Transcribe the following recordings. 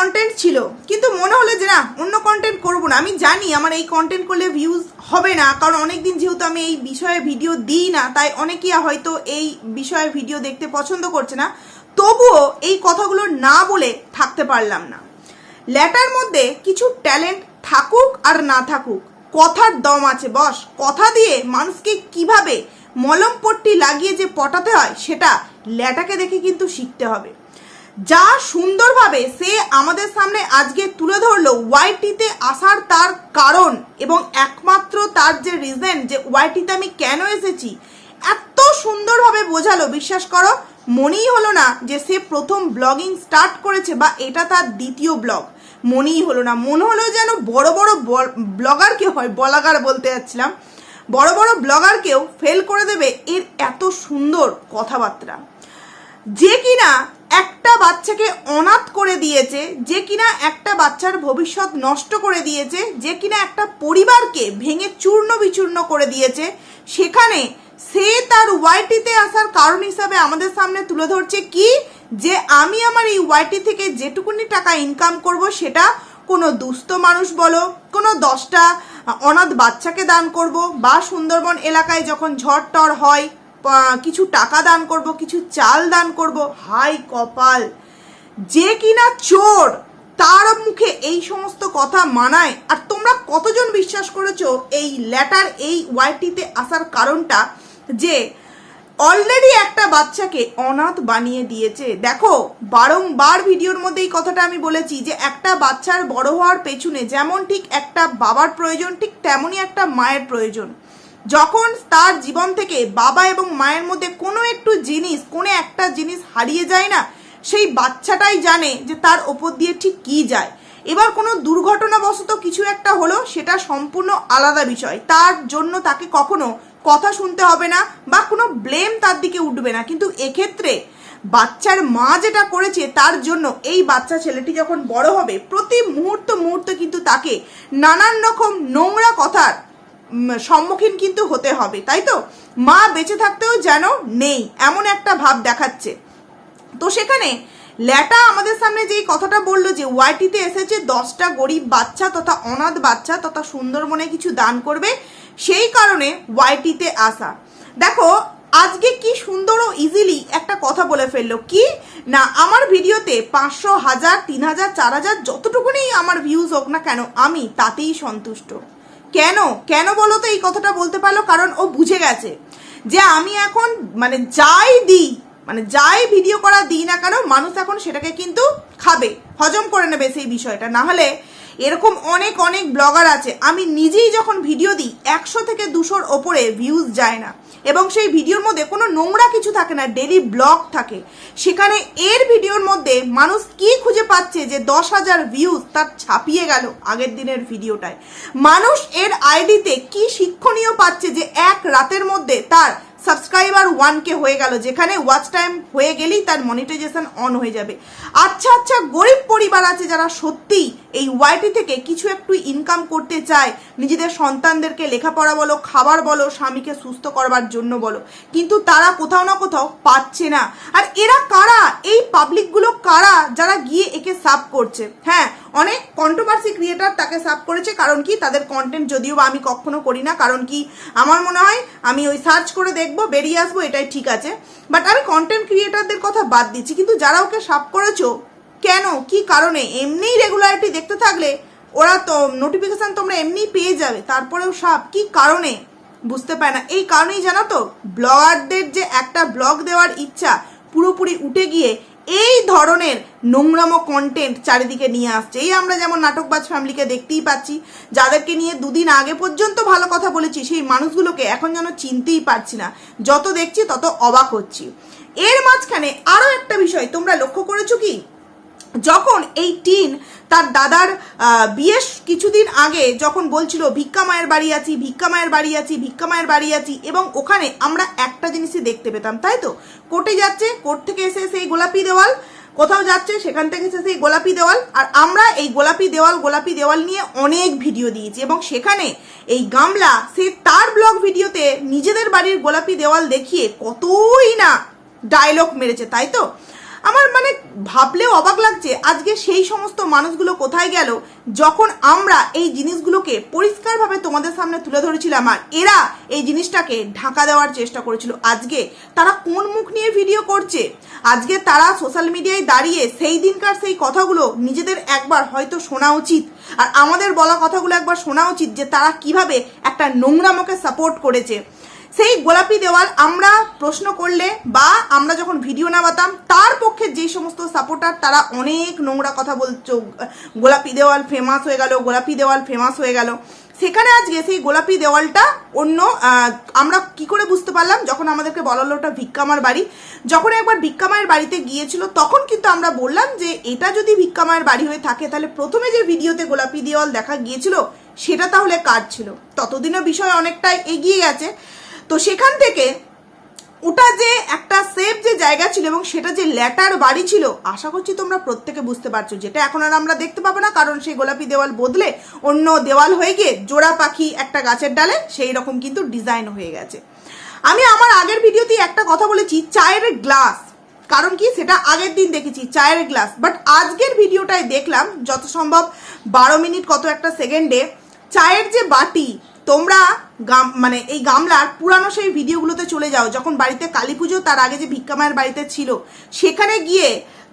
Content ছিল, কিন্তু মনে হলো যে না, অন্য কন্টেন্ট করব না। আমি জানি আমার এই কন্টেন্ট করলে ভিউজ হবে না, কারণ অনেকদিন যেহেতু আমি এই বিষয়ে ভিডিও দিই না, তাই অনেকেই হয়তো এই বিষয়ে ভিডিও দেখতে পছন্দ করছে না। তবুও এই কথাগুলো না বলে থাকতে পারলাম না। ল্যাটার মধ্যে কিছু ট্যালেন্ট থাকুক আর না থাকুক, কথার দম আছে বস। কথা দিয়ে মানুষকে কীভাবে মলম পট্টি লাগিয়ে যে পটাতে হয়, সেটা ল্যাটাকে দেখে কিন্তু শিখতে হবে। যা সুন্দরভাবে সে আমাদের সামনে আজকে তুলে ধরলো ওয়াইটিতে আসার তার কারণ এবং একমাত্র তার যে রিজন যে ওয়াইটিতে আমি কেন এসেছি, এত সুন্দরভাবে বোঝালো। বিশ্বাস করো, মনেই হলো না যে সে প্রথম ব্লগিং স্টার্ট করেছে বা এটা তার দ্বিতীয় ব্লগ মনেই হলো না। মনে হলো যেন বড় বড় ব্লগারকে হয় বলাগার বলতে যাচ্ছিলাম, বড় বড় ব্লগারকেও ফেল করে দেবে এর এত সুন্দর কথাবার্তা। যে কিনা একটা বাচ্চাকে অনাথ করে দিয়েছে, যে কিনা একটা বাচ্চার ভবিষ্যৎ নষ্ট করে দিয়েছে, যে কিনা একটা পরিবারকে ভেঙে চূর্ণ বিচূর্ণ করে দিয়েছে, সেখানে সে তার ওয়াইটিতে আসার কারণ হিসাবে আমাদের সামনে তুলে ধরছে কি? যে আমি আমার এই ওয়াইটি থেকে যেটুকুনি টাকা ইনকাম করব, সেটা কোনো দুস্থ মানুষ বলো, কোনো দশটা অনাথ বাচ্চাকে দান করব, বা সুন্দরবন এলাকায় যখন ঝড় টর হয় কিছু টাকা দান করব, কিছু চাল দান করব। হাই কপাল। যে কিনা চোর, তার মুখে এই সমস্ত কথা মানায়। আর তোমরা কতজন বিশ্বাস করেছ এই ল্যাটার এই ওয়াইটিতে আসার কারণটা? যে অলরেডি একটা বাচ্চাকে অনাথ বানিয়ে দিয়েছে। দেখো, বারংবার ভিডিওর মধ্যে এই কথাটা আমি বলেছি যে একটা বাচ্চার বড় হওয়ার পেছনে যেমন ঠিক একটা বাবার প্রয়োজন, ঠিক তেমনই একটা মায়ের প্রয়োজন। যখন তার জীবন থেকে বাবা এবং মায়ের মধ্যে কোনো একটু জিনিস, কোনো একটা জিনিস হারিয়ে যায় না, সেই বাচ্চাটাই জানে যে তার ওপর দিয়ে ঠিক কী যায়। এবার কোনো দুর্ঘটনাবশত কিছু একটা হলো, সেটা সম্পূর্ণ আলাদা বিষয়। তার জন্য তাকে কখনো কথা শুনতে হবে না বা কোনো ব্লেম তার দিকে উঠবে না। কিন্তু এক্ষেত্রে বাচ্চার মা যেটা করেছে, তার জন্য এই বাচ্চা ছেলেটি যখন বড় হবে, প্রতি মুহূর্ত মুহূর্ত কিন্তু তাকে নানান রকম নোংরা কথার সম্মুখীন কিন্তু হতে হবে, তাই তো? মা বেঁচে থাকতেও যেন নেই, এমন একটা ভাব দেখাচ্ছে। তো সেখানে ল্যাটা আমাদের সামনে যেই কথাটা বলল যে, ওয়াইটিতে এসেছে দশটা গরিব বাচ্চা তথা অনাথ বাচ্চা তথা সুন্দরবনে কিছু দান করবে, সেই কারণে ওয়াইটিতে আসা। দেখো, আজকে কি সুন্দর ও ইজিলি একটা কথা বলে ফেলল। কি? না, আমার ভিডিওতে পাঁচশো, হাজার, তিন হাজার, চার হাজার, যতটুকুনি আমার ভিউজ হোক না কেন, আমি তাতেই সন্তুষ্ট। কেন? কেন বলো তো এই কথাটা বলতে পারল? কারণ ও বুঝে গেছে যে আমি এখন মানে যাই দিই মানে যাই ভিডিও করা দিই না কেন, মানুষ এখন সেটাকে কিন্তু খাবে, হজম করে নেবে সেই বিষয়টা। না হলে এরকম অনেক অনেক ব্লগার আছে। আমি নিজেই যখন ভিডিও দিই, একশো থেকে দুশোর ওপরে ভিউজ যায় না। এবং সেই ভিডিওর মধ্যে কোনো নোংরা কিছু থাকে না ডেলি ব্লগ থাকে। সেখানে এর ভিডিওর মধ্যে মানুষ কি খুঁজে পাচ্ছে যে দশ হাজার ভিউজ তার ছাপিয়ে গেল আগের দিনের ভিডিওটায়? মানুষ এর আইডিতে কি শিক্ষণীয় পাচ্ছে যে এক রাতের মধ্যে তার সাবস্ক্রাইবার ওয়ানকে হয়ে গেল, যেখানে ওয়াচ টাইম হয়ে গেলেই তার মনিটাইজেশন অন হয়ে যাবে? আচ্ছা আচ্ছা গরিব পরিবার আছে যারা সত্যিই এই ওয়াইটি থেকে কিছু একটু ইনকাম করতে চায়, নিজেদের সন্তানদেরকে লেখাপড়া বলো, খাবার বলো, স্বামীকে সুস্থ করবার জন্য বলো। কিন্তু তারা কোথাও না কোথাও পাচ্ছে না। আর এরা কারা? এই পাবলিকগুলো কারা? যারা গিয়ে একে সাব করছে। হ্যাঁ অনেক কন্ট্রোভার্সি ক্রিয়েটার তাকে সাব করেছে কারণ কি? তাদের কন্টেন্ট যদিও বা আমি কখনো করি না। কারণ কি? আমার মনে হয় আমি ওই সার্চ করে দেখব, বেরিয়ে আসব, এটাই ঠিক আছে। বাট আমি কন্টেন্ট ক্রিয়েটারদের কথা বাদ দিচ্ছি। কিন্তু যারা ওকে সাব করেছ কেন? কি কারণে? এমনিই রেগুলারিটি দেখতে থাকলে ওরা তো নোটিফিকেশান তোমরা এমনিই পেয়ে যাবে, তারপরেও সাপ। কি কারণে? বুঝতে পারে না। এই কারণেই জানো তো, ব্লগারদের যে একটা ব্লগ দেওয়ার ইচ্ছা পুরোপুরি উঠে গিয়ে এই ধরনের নোংরামো কন্টেন্ট চারিদিকে নিয়ে আসছে। এই আমরা যেমন নাটকবাজ ফ্যামিলিকে দেখতেই পাচ্ছি, যাদেরকে নিয়ে দুদিন আগে পর্যন্ত ভালো কথা বলেছি, সেই মানুষগুলোকে এখন যেন চিনতেই পারছি না। যত দেখছি তত অবাক হচ্ছি। এর মাঝখানে আরও একটা বিষয়, তোমরা লক্ষ্য করেছ কি? যখন এই টিন তার দাদার বিয়ের কিছুদিন আগে যখন বলছিল, ভিক্ষা মায়ের বাড়ি আছি, ভিক্ষা মায়ের বাড়ি আছি, ভিক্ষা মায়ের বাড়ি আছি, এবং ওখানে আমরা একটা জিনিসই দেখতে পেতাম, তাই তো? কোর্টে যাচ্ছে, কোর্ট থেকে এসে সেই গোলাপি দেওয়াল, কোথাও যাচ্ছে, সেখান থেকে এসে সেই গোলাপি দেওয়াল, আর আমরা এই গোলাপি দেওয়াল গোলাপি দেওয়াল নিয়ে অনেক ভিডিও দিয়েছি, এবং সেখানে এই গামলা, সে তার ব্লগ ভিডিওতে নিজেদের বাড়ির গোলাপি দেওয়াল দেখিয়ে কতই না ডায়লগ মেরেছে, তাই তো? আমার মানে ভাবলেও অবাক লাগছে আজকে সেই সমস্ত মানুষগুলো কোথায় গেল যখন আমরা এই জিনিসগুলোকে পরিষ্কারভাবে তোমাদের সামনে তুলে ধরেছিলাম আর এরা এই জিনিসটাকে ঢাকা দেওয়ার চেষ্টা করেছিল। আজকে তারা কোন মুখ নিয়ে ভিডিও করছে? আজকে তারা সোশ্যাল মিডিয়ায় দাঁড়িয়ে সেই দিনকার সেই কথাগুলো নিজেদের একবার হয়তো শোনা উচিত আর আমাদের বলা কথাগুলো একবার শোনা উচিত যে তারা কীভাবে একটা নোংরামকে সাপোর্ট করেছে। সেই গোলাপি দেওয়াল আমরা প্রশ্ন করলে বা আমরা যখন ভিডিও নামাতাম, তার পক্ষে যে সমস্ত সাপোর্টার তারা অনেক নোংরা কথা বলছো গোলাপি দেওয়াল ফেমাস হয়ে গেল, গোলাপি দেওয়াল ফেমাস হয়ে গেল। সেখানে আজকে সেই গোলাপি দেওয়ালটা অন্য আমরা কি করে বুঝতে পারলাম? যখন আমাদেরকে বলা হলো ওটা ভিক্ষামার বাড়ি। যখন একবার ভিক্ষামায়ের বাড়িতে গিয়েছিল, তখন কিন্তু আমরা বললাম যে, এটা যদি ভিক্ষামায়ের বাড়ি হয়ে থাকে, তাহলে প্রথমে যে ভিডিওতে গোলাপি দেওয়াল দেখা গিয়েছিল, সেটা তাহলে কার ছিল? ততদিনও বিষয় অনেকটাই এগিয়ে গেছে। তো সেখান থেকে ওটা যে একটা সেফ যে জায়গা ছিল এবং সেটা যে ল্যাটার বাড়ি ছিল, আশা করছি তোমরা প্রত্যেকে বুঝতে পারছ। যেটা এখন আর আমরা দেখতে পাবো না, কারণ সেই গোলাপি দেওয়াল বদলে অন্য দেওয়াল হয়ে গিয়ে জোড়া পাখি একটা গাছের ডালে সেই রকম কিন্তু ডিজাইন হয়ে গেছে। আমি আমার আগের ভিডিওতে একটা কথা বলেছি, চায়ের গ্লাস কারণ কি? সেটা আগের দিন দেখেছি, চায়ের গ্লাস বাট আজকের ভিডিওটায় দেখলাম, যত সম্ভব বারো মিনিট কত একটা সেকেন্ডে চায়ের যে বাটি তোমরা গাম মানে এই গামলার পুরানো সেই ভিডিওগুলোতে চলে যাও, যখন বাড়িতে কালী পুজো তার আগে যে ভিক্ষামায়ের বাড়িতে ছিল, সেখানে গিয়ে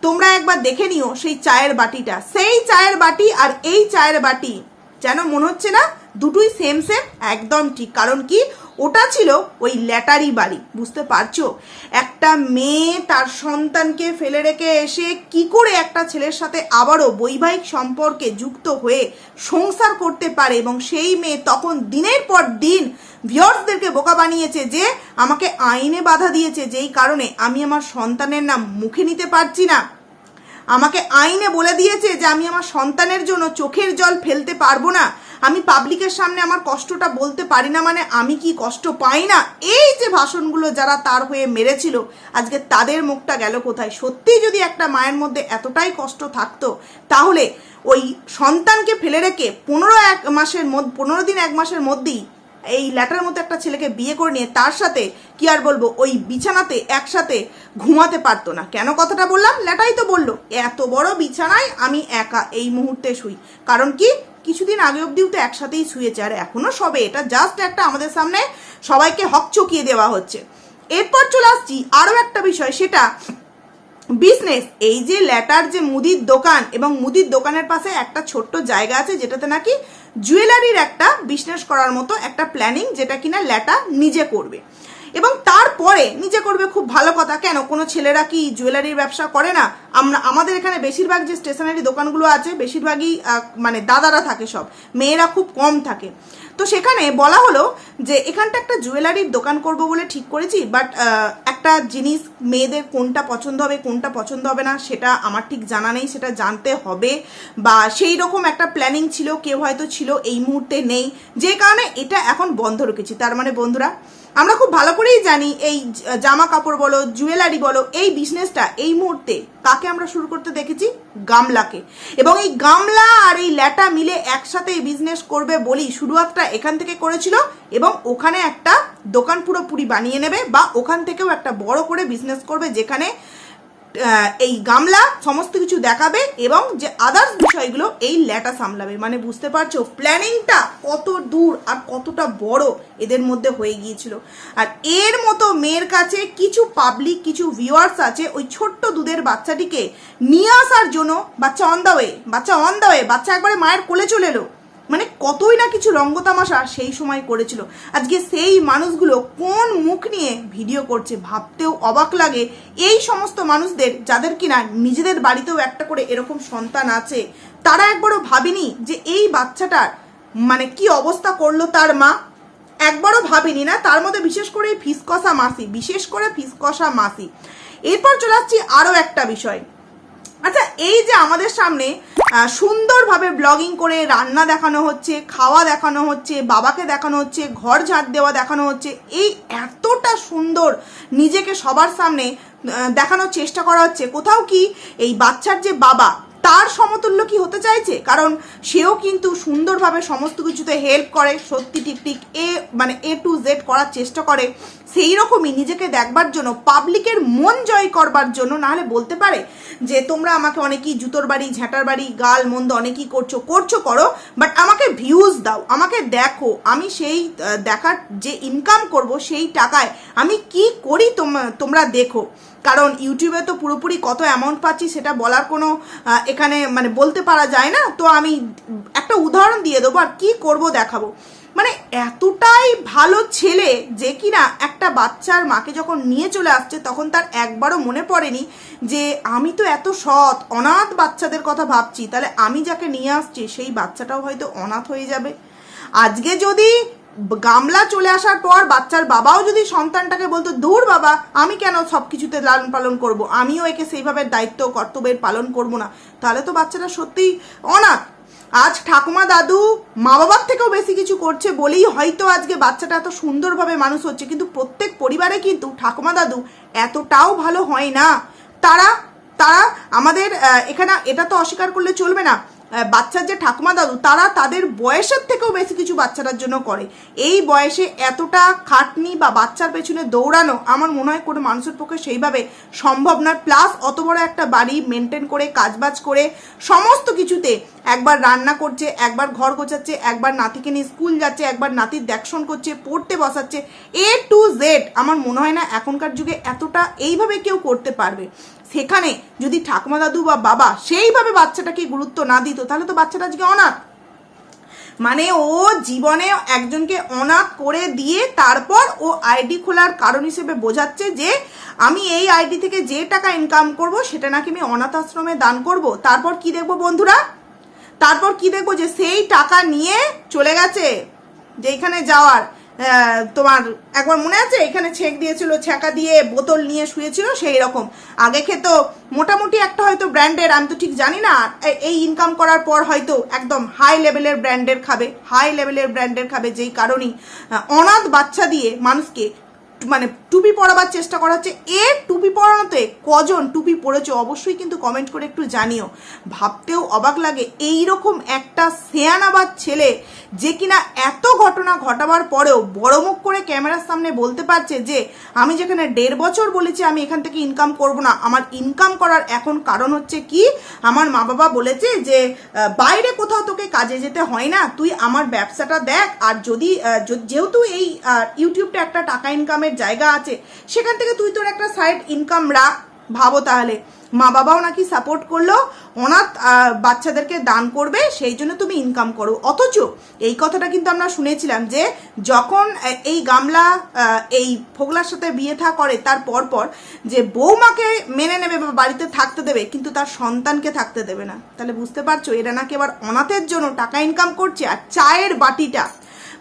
তোমরা একবার দেখে নিও সেই চায়ের বাটিটা। সেই চায়ের বাটি আর এই চায়ের বাটি, যেন মনে হচ্ছে না দুটোই সেম সেম একদম ঠিক। কারণ কি? ওটা ছিল ওই ল্যাটারি বাড়ি, বুঝতে পারছ? একটা মেয়ে তার সন্তানকে ফেলে রেখে এসে কি করে একটা ছেলের সাথে আবারও বৈবাহিক সম্পর্কে যুক্ত হয়ে সংসার করতে পারে এবং সেই মেয়ে তখন দিনের পর দিন ভিওর্সদেরকে বোকা বানিয়েছে যে আমাকে আইনে বাধা দিয়েছে, যেই কারণে আমি আমার সন্তানের নাম মুখে নিতে পারছি না। আমাকে আইনে বলে দিয়েছে যে আমি আমার সন্তানের জন্য চোখের জল ফেলতে পারব না। আমি পাবলিকের সামনে আমার কষ্টটা বলতে পারি না মানে আমি কি কষ্ট পাই না? এই যে ভাষণগুলো যারা তার হয়ে মেরেছিল, আজকে তাদের মুখটা গেল কোথায়? সত্যিই যদি একটা মায়ের মধ্যে এতটাই কষ্ট থাকতো, তাহলে ওই সন্তানকে ফেলে রেখে পনেরো এক মাসের মধ্যে, পনেরো দিন এক মাসের মধ্যেই এই ল্যাটার মতো একটা ছেলেকে বিয়ে করে নিয়ে তার সাথে, কি আর বলব, ওই বিছানাতে একসাথে ঘুমাতে পারতো না। কেন কথাটা বললাম? ল্যাটাই তো বলল, এত বড় বিছানায় আমি একা এই মুহূর্তে শুই। কারণ কি? কিছুদিন আগে অবধিও তো একসাথেই শুয়েছে, আর এখনও সবে। এটা জাস্ট একটা আমাদের সামনে সবাইকে হক চকিয়ে দেওয়া হচ্ছে। এরপর চলে আসছি আরও একটা বিষয়, সেটা বিজনেস এই যে ল্যাটার যে মুদির দোকান, এবং মুদির দোকানের পাশে একটা ছোট্ট জায়গা আছে, যেটাতে নাকি জুয়েলারির একটা বিজনেস করার মতো একটা প্ল্যানিং যেটা কিনা ল্যাটা নিজে করবে। এবং তারপরে নিজে করবে খুব ভালো কথা, কেন? কোনো ছেলেরা কি জুয়েলারির ব্যবসা করে না? আমরা, আমাদের এখানে বেশিরভাগ যে স্টেশনারি দোকানগুলো আছে, বেশিরভাগই মানে দাদারা থাকে সব, মেয়েরা খুব কম থাকে। তো সেখানে বলা হলো যে এখানটা একটা জুয়েলারির দোকান করব বলে ঠিক করেছি বাট একটা জিনিস মেয়েদের কোনটা পছন্দ হবে, কোনটা পছন্দ হবে না, সেটা আমার ঠিক জানা নেই, সেটা জানতে হবে। বা সেই রকম একটা প্ল্যানিং ছিল, কেউ হয়তো ছিল এই মুহূর্তে নেই। যে কারণে এটা এখন বন্ধ রেখেছি। তার মানে বন্ধুরা, আমরা খুব ভালো করেই জানি এই জামা কাপড় বলো, জুয়েলারি বলো, এই বিজনেসটা এই মুহূর্তে কাকে আমরা শুরু করতে দেখেছি? গামলাকে। এবং এই গামলা আর এই ল্যাটা মিলে একসাথে এই বিজনেস করবে বলি শুরুয়াতটা এখান থেকে করেছিল এবং ওখানে একটা দোকান পুরোপুরি বানিয়ে নেবে বা ওখান থেকেও একটা বড় করে বিজনেস করবে যেখানে এই গামলা সমস্ত কিছু দেখাবে এবং যে আদার্স বিষয়গুলো এই ল্যাটা সামলাবে। মানে বুঝতে পারছ প্ল্যানিংটা কত দূর আর কতটা বড় এদের মধ্যে হয়ে গিয়েছিল। আর এর মতো মেয়ের কাছে কিছু পাবলিক কিছু ভিউয়ার্স আছে, ওই ছোট্ট দুধের বাচ্চাটিকে নিয়ে আসার জন্য, বাচ্চা অন দা ওয়ে বাচ্চা অন দা ওয়ে বাচ্চা একবারে মায়ের কোলে চলে এলো। মানে কতই না কিছু রঙ্গতামাশা সেই সময় করেছিল। আজকে সেই মানুষগুলো কোন মুখ নিয়ে ভিডিও করছে ভাবতেও অবাক লাগে। এই সমস্ত মানুষদের যাদের কিনা নিজেদের বাড়িতেও একটা করে এরকম সন্তান আছে, তারা একবারও ভাবেনি যে এই বাচ্চাটার মানে কি অবস্থা করল তার মা। একবারও ভাবিনি না, তার মধ্যে বিশেষ করে এই ফিসকষা মাসি, বিশেষ করে ফিসকষা মাসি। এরপর চলে আসছি আরও একটা বিষয়। আচ্ছা এই যে আমাদের সামনে সুন্দরভাবে ব্লগিং করে রান্না দেখানো হচ্ছে, খাওয়া দেখানো হচ্ছে, বাবাকে দেখানো হচ্ছে, ঘর ঝাড় দেওয়া দেখানো হচ্ছে, এই এতটা সুন্দর নিজেকে সবার সামনে দেখানোর চেষ্টা করা হচ্ছে। কোথাও কি এই বাচ্চার যে বাবা তার সমতুল্য কি হতে চাইছে? কারণ সেও কিন্তু সুন্দরভাবে সমস্ত কিছুতে হেল্প করে, সত্যি ঠিক ঠিক এ মানে এ টু জেড করার চেষ্টা করে। সেই রকমই নিজেকে দেখবার জন্য পাবলিকের মন জয় করবার জন্য নাহলে বলতে পারে যে তোমরা আমাকে অনেকেই জুতোর বাড়ি ঝ্যাঁটার বাড়ি, গাল মন্দ অনেকেই করছ করছ করো বাট আমাকে ভিউজ দাও, আমাকে দেখো। আমি সেই দেখার যে ইনকাম করব, সেই টাকায় আমি কি করি তোম- তোমরা দেখো। কারণ ইউটিউবে তো পুরোপুরি কত অ্যামাউন্ট পাচ্ছি সেটা বলার কোনো এখানে মানে বলতে পারা যায় না। তো আমি একটা উদাহরণ দিয়ে দেবো আর কী করব দেখাবো। মানে এতটাই ভালো ছেলে যে কিনা একটা বাচ্চার মাকে যখন নিয়ে চলে আসছে তখন তার একবারও মনে পড়েনি যে আমি তো এত সৎ, অনাথ বাচ্চাদের কথা ভাবছি, তাহলে আমি যাকে নিয়ে আসছি সেই বাচ্চাটাও হয়তো অনাথ হয়ে যাবে। আজকে যদি গামলা চলে আসার পর বাচ্চার বাবাও যদি সন্তানটাকে বলতো দূর বাবা, আমি কেন সব কিছুতে লালন পালন করব? আমিও একে সেইভাবে দায়িত্ব কর্তব্যের পালন করব না। তাহলে তো বাচ্চাটা সত্যিই অনাথ। আজ ঠাকুমা দাদু মা বাবার থেকেও বেশি কিছু করছে বলেই হয়তো আজকে বাচ্চাটা এত সুন্দরভাবে মানুষ হচ্ছে, কিন্তু প্রত্যেক পরিবারে কিন্তু ঠাকুমা দাদু এতটাও ভালো হয় না। তারা তারা আমাদের এখানে এটা তো অস্বীকার করলে চলবে না। বাচ্চার যে ঠাকুমা দাদু, তারা তাদের বয়সের থেকেও বেশি কিছু বাচ্চাটার জন্য করে। এই বয়সে এতটা খাটনি বা বাচ্চার পেছনে দৌড়ানো আমার মনে হয় কোনো মানুষের পক্ষে সেইভাবে সম্ভব নয়। প্লাস অত বড় একটা বাড়ি মেনটেন করে, কাজবাজ করে, সমস্ত কিছুতে একবার রান্না করছে, একবার ঘর গোছাচ্ছে, একবার নাতিকে নিয়ে স্কুল যাচ্ছে, একবার নাতির দেখশন করছে, পড়তে বসাচ্ছে। এ টু জেড আমার মনে হয় না এখনকার যুগে এতটা এইভাবে কেউ করতে পারবে। সেখানে যদি ঠাকুমা দাদু বা বাবা সেইভাবে বাচ্চাটাকে গুরুত্ব না দিত, তাহলে তো বাচ্চাটা আজকে অনাথ। মানে ও জীবনে একজনকে অনাথ করে দিয়ে তারপর ও আইডি খোলার কারণ হিসেবে বোঝাচ্ছে যে আমি এই আইডি থেকে যে টাকা ইনকাম করব, সেটা নাকি আমি অনাথ আশ্রমে দান করব। তারপর কি দেখব বন্ধুরা? তারপর কি দেখব যে সেই টাকা নিয়ে চলে গেছে যেখানে যাওয়ার। তোমার একবার মনে আছে? এখানে ছেঁক দিয়েছিল ছেঁকা দিয়ে বোতল নিয়ে শুয়েছিল, সেই রকম। আগে খেত, মোটামুটি একটা হয়তো ব্র্যান্ডের, আমি তো ঠিক জানি না এই ইনকাম করার পর হয়তো একদম হাই লেভেলের ব্র্যান্ডের খাবে হাই লেভেলের ব্র্যান্ডের খাবে, যেই কারণেই অনাথ বাচ্চা দিয়ে মানুষকে মানে টুপি পরাবার চেষ্টা করা হচ্ছে। এ টুপি পরানোতে কজন টুপি পরেছো অবশ্যই কিন্তু কমেন্ট করে একটু জানিও। ভাবতেও অবাক লাগে এই রকম একটা সেয়ানাবাদ ছেলে যে কিনা এত ঘটনা ঘটাবার পরেও বড় মুখ করে ক্যামেরার সামনে বলতে পারছে যে, আমি যেখানে দেড় বছর বলেছি আমি এখান থেকে ইনকাম করব না। আমার ইনকাম করার এখন কারণ হচ্ছে কি? আমার মা বাবা বলেছে যে বাইরে কোথাও তোকে কাজে যেতে হয় না। তুই আমার ব্যবসাটা দেখ। আর যদি যেহেতু এই ইউটিউবটা একটা টাকা ইনকামের জায়গা আছে, সেখান থেকে তুই তোর একটা সাইড ইনকাম রাখ। ভাবো তাহলে, মা বাবাও নাকি সাপোর্ট করল, অনাথ বাচ্চাদেরকে দান করবে, সেই জন্য তুমি ইনকাম করো। অথচ এই কথাটা কিন্তু আমরা শুনেছিলাম যে, যখন এই গামলা এই ফোগলার সাথে বিয়ে থা করে, তার পর পর যে বৌমাকে মেনে নেবে বা বাড়িতে থাকতে দেবে, কিন্তু তার সন্তানকে থাকতে দেবে না। তাহলে বুঝতে পারছ, এরা নাকি এবার অনাথের জন্য টাকা ইনকাম করছে, আর চায়ের বাটিটা।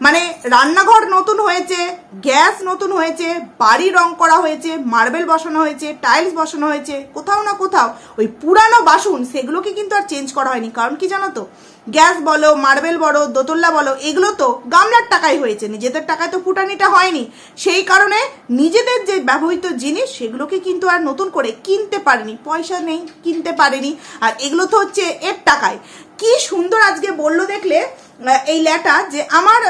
মানে রান্নাঘর নতুন হয়েছে, গ্যাস নতুন হয়েছে, বাড়ি রং করা হয়েছে, মার্বেল বসানো হয়েছে, টাইলস বসানো হয়েছে, কোথাও না কোথাও ওই পুরানো বাসন সেগুলোকে কিন্তু আর চেঞ্জ করা হয়নি। কারণ কি জানো তো? গ্যাস বলো, মার্বেল বলো দোতল্লা বলো, এগুলো তো গামলার টাকায় হয়েছে। নিজেদের টাকায় তো ফুটানিটা হয়নি। সেই কারণে নিজেদের যে ব্যবহৃত জিনিস, সেগুলোকে কিন্তু আর নতুন করে কিনতে পারেনি। পয়সা নেই, কিনতে পারেনি। আর এগুলো তো হচ্ছে এর টাকায়। কি সুন্দর আজকে বলল দেখলে এই ল্যাটা যে আমার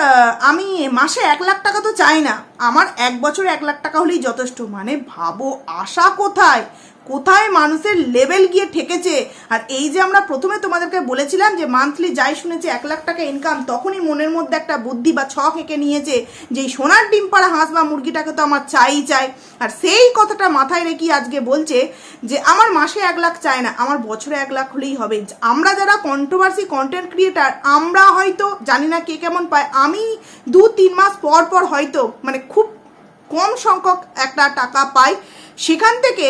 আমি মাসে এক লাখ টাকা তো চাই না। আমার এক বছরে এক লাখ টাকা হলেই যথেষ্ট। মানে ভাবো, আশা কোথায়? কোথায় মানুষের লেভেল গিয়ে ঠেকেছে? আর এই যে আমরা প্রথমে তোমাদেরকে বলেছিলাম যে মান্থলি যাই শুনেছে এক লাখ টাকা ইনকাম তখনই মনের মধ্যে একটা বুদ্ধি বা ছক এঁকে নিয়েছে যে এই সোনার ডিম পাড়া হাঁস বা মুরগিটাকে তো আমার চাই চাই। আর সেই কথাটা মাথায় রেখে আজকে বলছে যে আমার মাসে এক লাখ চায় না, আমার বছরে এক লাখ হলেই হবে। আমরা যারা কন্ট্রোভার্সি কন্টেন্ট ক্রিয়েটার আমরা হয়তো জানি না কে কেমন পায়, আমি দু তিন মাস পর পর হয়তো মানে খুব কম সংখ্যক একটা টাকা পায়, সেখান থেকে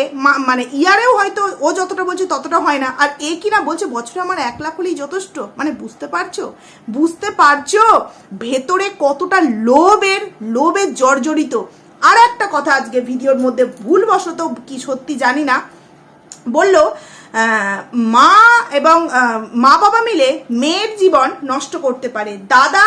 মানে ইয়ারেও হয়তো ও যতটা বলছে ততটা হয় না। আর এ কিনা বলছে, বছরে আমার এক লাখ হলেই যথেষ্ট। মানে বুঝতে পারছ? বুঝতে পারছ? ভেতরে কতটা লোভের লোভের জর্জরিত। আর একটা কথা আজকে ভিডিওর মধ্যে ভুলবশত কি সত্যি জানি না। বলল মা এবং মা বাবা মিলে মেয়ের জীবন নষ্ট করতে পারে। দাদা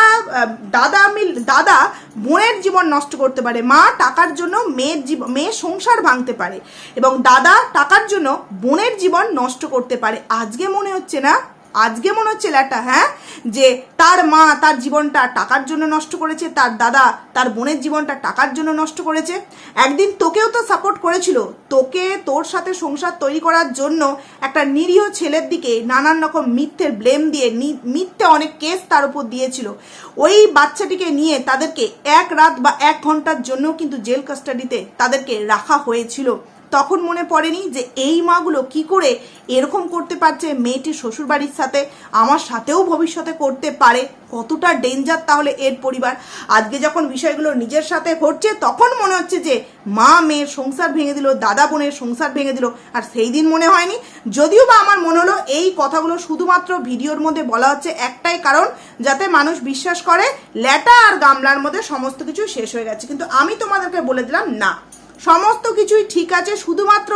দাদা মিল, দাদা বোনের জীবন নষ্ট করতে পারে। মা টাকার জন্য মেয়ের জীবন মেয়ে সংসার ভাঙতে পারে এবং দাদা টাকার জন্য বোনের জীবন নষ্ট করতে পারে। আজকে মনে হচ্ছে না আজকে মনে হচ্ছে ল্যাটা হ্যাঁ? যে তার মা তার জীবনটা টাকার জন্য নষ্ট করেছে, তার দাদা তার বোনের জীবনটা টাকার জন্য নষ্ট করেছে। একদিন তোকেও তো সাপোর্ট করেছিল। তোকে তোর সাথে সংসার তৈরি করার জন্য একটা নিরীহ ছেলের দিকে নানান রকম মিথ্যের ব্লেম দিয়ে মিথ্যে অনেক কেস তার উপর দিয়েছিল। ওই বাচ্চাটিকে নিয়ে তাদেরকে এক রাত বা এক ঘণ্টার জন্য কিন্তু জেল কাস্টাডিতে তাদেরকে রাখা হয়েছিল। তখন মনে পড়েনি যে এই মাগুলো কি করে এরকম করতে পারছে মেয়েটির শ্বশুরবাড়ির সাথে, আমার সাথেও ভবিষ্যতে করতে পারে, কতটা ডেঞ্জার তাহলে এর পরিবার? আজকে যখন বিষয়গুলো নিজের সাথে ঘটছে, তখন মনে হচ্ছে যে মা মেয়ের সংসার ভেঙে দিল, দাদা বোনের সংসার ভেঙে দিল, আর সেই দিন মনে হয়নি। যদিও বা আমার মনে হলো এই কথাগুলো শুধুমাত্র ভিডিওর মধ্যে বলা হচ্ছে একটাই কারণ, যাতে মানুষ বিশ্বাস করে, ল্যাটা আর গামলার মধ্যে সমস্ত কিছু শেষ হয়ে গেছে। কিন্তু আমি তোমাদেরকে বলে দিলাম না। সমস্ত কিছুই ঠিক আছে, শুধুমাত্র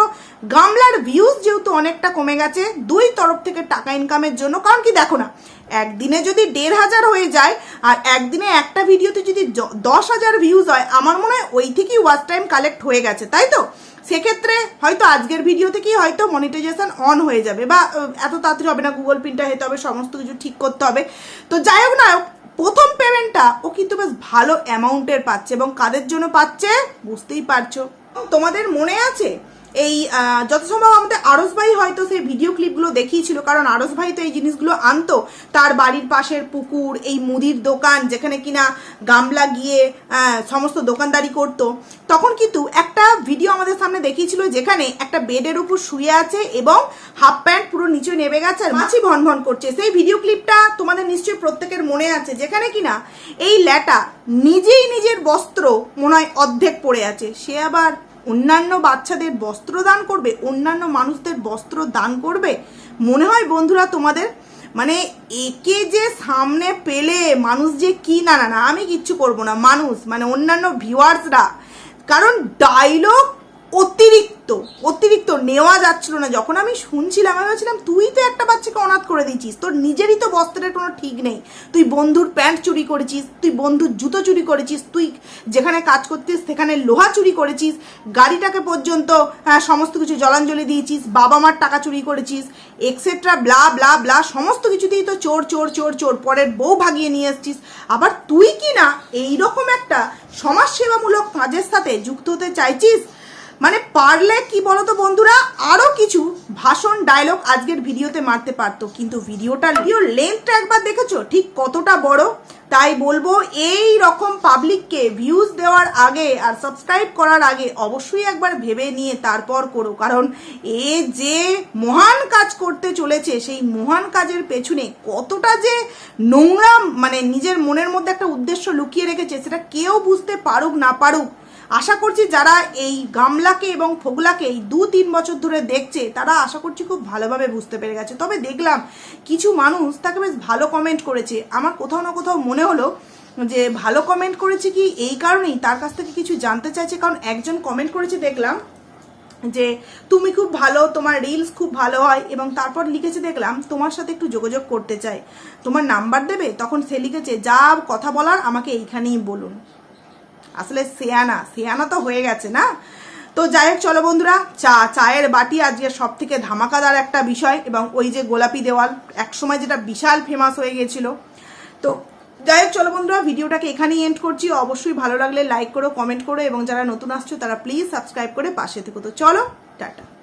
গামলার ভিউজ যেহেতু অনেকটা কমে গেছে, দুই তরফ থেকে টাকা ইনকামের জন্য। কারণ কি, দেখো না, একদিনে যদি দেড় হাজার হয়ে যায়, আর একদিনে একটা ভিডিওতে যদি দশ হাজার ভিউজ হয়, আমার মনে হয় ওই থেকেই ওয়াচ টাইম কালেক্ট হয়ে গেছে, তাই তো? সেক্ষেত্রে হয়তো আজকের ভিডিও থেকেই হয়তো মনিটাইজেশন অন হয়ে যাবে, বা, এত তাড়াতাড়ি হবে না গুগল পিনটা হতে হবে, সমস্ত কিছু ঠিক করতে হবে। তো যাই হোক না প্রথম পেমেন্টটা ও কিন্তু বেশ ভালো অ্যামাউন্টের পাচ্ছে এবং কাদের জন্য পাচ্ছে? বুঝতেই পারছ। তোমাদের মনে আছে? এই যত সম্ভব আমাদের আরস ভাই হয়তো সেই ভিডিও ক্লিপগুলো দেখিয়েছিল, কারণ আরস ভাই তো এই জিনিসগুলো আনতো। তার বাড়ির পাশের পুকুর, এই মুদির দোকান, যেখানে কিনা গামলা গিয়ে সমস্ত দোকানদারি করতো। তখন কিন্তু একটা ভিডিও আমাদের সামনে দেখিয়েছিল, যেখানে একটা বেডের উপর শুয়ে আছে এবং হাফ প্যান্ট পুরো নিচে নেমে গেছে আর মাছি ভন ভন করছে। সেই ভিডিও ক্লিপটা তোমাদের নিশ্চয়ই প্রত্যেকের মনে আছে, যেখানে কিনা এই ল্যাটা নিজেই নিজের বস্ত্র মনে হয় অর্ধেক পড়ে আছে। সে আবার অন্যান্য বাচ্চাদের বস্ত্র দান করবে, অন্যান্য মানুষদের বস্ত্র দান করবে? মনে হয় বন্ধুরা তোমাদের মানে একে যে সামনে পেলে মানুষ যে কি না না আমি কিচ্ছু করব না। মানুষ মানে অন্যান্য ভিউয়ার্সরা কারণ ডায়লগ অতিরিক্ত অতিরিক্ত নেওয়া যাচ্ছিল না। যখন আমি শুনছিলাম আমি ভাবছিলাম তুই তো একটা বাচ্চাকে অনাথ করে দিয়েছিস তোর নিজেরই তো বস্ত্রের কোনো ঠিক নেই। তুই বন্ধুর প্যান্ট চুরি করেছিস তুই বন্ধুর জুতো চুরি করেছিস তুই যেখানে কাজ করতিস সেখানে লোহা চুরি করেছিস গাড়িটাকে পর্যন্ত আহ, সমস্ত কিছু জলাঞ্জলি দিয়েছিস বাবা মার টাকা চুরি করেছিস এক্সেট্রা ব্লা ব্লা ব্লা সমস্ত কিছুতেই তো চোর চোর চোর চোর পরের বউ ভাগিয়ে নিয়ে এসছিস। আবার তুই কি না এইরকম একটা সমাজসেবামূলক কাজের সাথে যুক্ত হতে চাইছিস? মানে পারলে কি বলতো বন্ধুরা? আরও কিছু ভাষণ ডায়লগ আজকের ভিডিওতে মারতে পারতো। কিন্তু ভিডিওটার ভিডিও লেন্থটা একবার দেখেছ? ঠিক কতটা বড়? তাই বলব এই রকম পাবলিককে ভিউজ দেওয়ার আগে আর সাবস্ক্রাইব করার আগে অবশ্যই একবার ভেবে নিয়ে তারপর করো। কারণ এ যে মহান কাজ করতে চলেছে, সেই মহান কাজের পেছনে কতটা যে নোংরা মানে নিজের মনের মধ্যে একটা উদ্দেশ্য লুকিয়ে রেখেছে, সেটা কেউ বুঝতে পারুক না পারুক আশা করছি যারা এই গামলাকে এবং ফোগলাকে এই দু তিন বছর ধরে দেখছে, তারা আশা করছি খুব ভালোভাবে বুঝতে পেরে গেছে। তবে দেখলাম কিছু মানুষ তাকে বেশ ভালো কমেন্ট করেছে। আমার কোথাও না কোথাও মনে হলো যে ভালো কমেন্ট করেছে কি এই কারণেই, তার কাছ থেকে কিছু জানতে চাইছে। কারণ একজন কমেন্ট করেছে, দেখলাম যে তুমি খুব ভালো, তোমার রিলস খুব ভালো হয় এবং তারপর লিখেছে, দেখলাম তোমার সাথে একটু যোগাযোগ করতে চাই। তোমার নাম্বার দেবে? তখন সে লিখেছে, যা কথা বলার আমাকে এইখানেই বলুন। আসলে সেয়ানা সেয়ানা তো হয়ে গেছে না? তো যাই হোক, চলো বন্ধুরা, চা, চায়ের বাটি আজকে সব থেকে ধামাকাদার একটা বিষয় এবং ওই যে গোলাপি দেওয়াল, একসময় যেটা বিশাল ফেমাস হয়ে গেছিল। তো যাই হোক, চলো বন্ধুরা, ভিডিওটাকে এখানেই এন্ড করছি। অবশ্যই ভালো লাগলে লাইক করো কমেন্ট করো এবং যারা নতুন আসছো, তারা প্লিজ সাবস্ক্রাইব করে পাশে থেকো। তো চলো, টাটা।